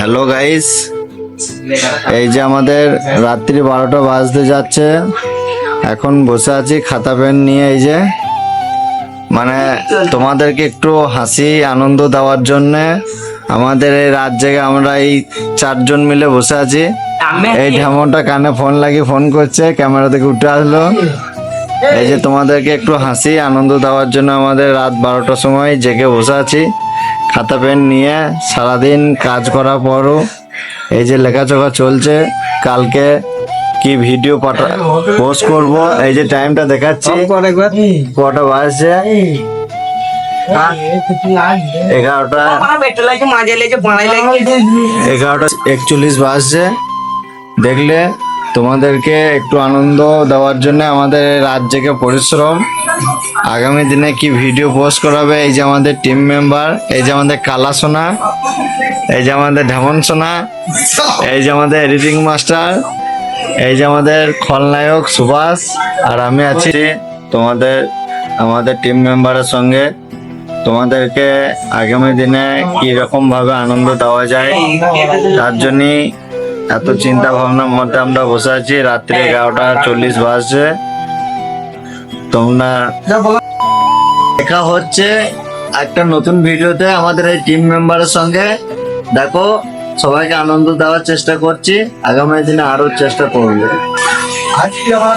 Hello guys এই যে আমাদের রাত্রি বারোটা বাজতে যাচ্ছে। এখন বসে আছি খাতা পেন নিয়ে, এই যে। মানে তোমাদেরকে একটু হাসি, আনন্দ দেওয়ার জন্য আমাদের এই রাত জেগে আমরা এই চারজন মিলে বসে আছি। এই ঢেমনটা কানে ফোন লাগিয়ে ফোন করছে, ক্যামেরা থেকে উঠে আসলো। এই যে তোমাদেরকে একটু হাসি, আনন্দ দেওয়ার জন্য আমাদের রাত বারোটার সময় জেগে বসে আছি। খাতা পেন নিয়ে সারাদিন কাজ করার পরও এই যে লেখাচোখা চলছে কালকে কি ভিডিও পাঠা পোস্ট করব এই যে টাইমটা দেখাচ্ছি। কটা বাজছে? এগারোটা এগারোটা একচল্লিশ বাজছে। দেখলে তোমাদেরকে একটু আনন্দ দেওয়ার জন্য আমাদের জেগে পরিশ্রম। আগামী দিনে কি ভিডিও পোস্ট করাবে? এই যে আমাদের টিম মেম্বার এই যে আমাদের কালা সোনা, এই যে আমাদের ঢেমন সোনা, এই যে আমাদের এডিটিং মাস্টার এই যে আমাদের খলনায়ক সুভাষ, আর আমি আছি তোমাদের, আমাদের টিম মেম্বারের সঙ্গে। তোমাদেরকে আগামী দিনে কি রকম ভাবে আনন্দ দেওয়া যায়, তার জন্যই এত চিন্তা ভাবনার মধ্যে আমরা বসে আছি। রাত্রি এগারোটা চল্লিশ বাজছে। তোমরা দেখা হচ্ছে একটা নতুন ভিডিওতে আমাদের এই টিম মেম্বারের সঙ্গে। দেখো সবাইকে আনন্দ দেওয়ার চেষ্টা করছি। আগামী দিনে আরও চেষ্টা করব। আজকে আমার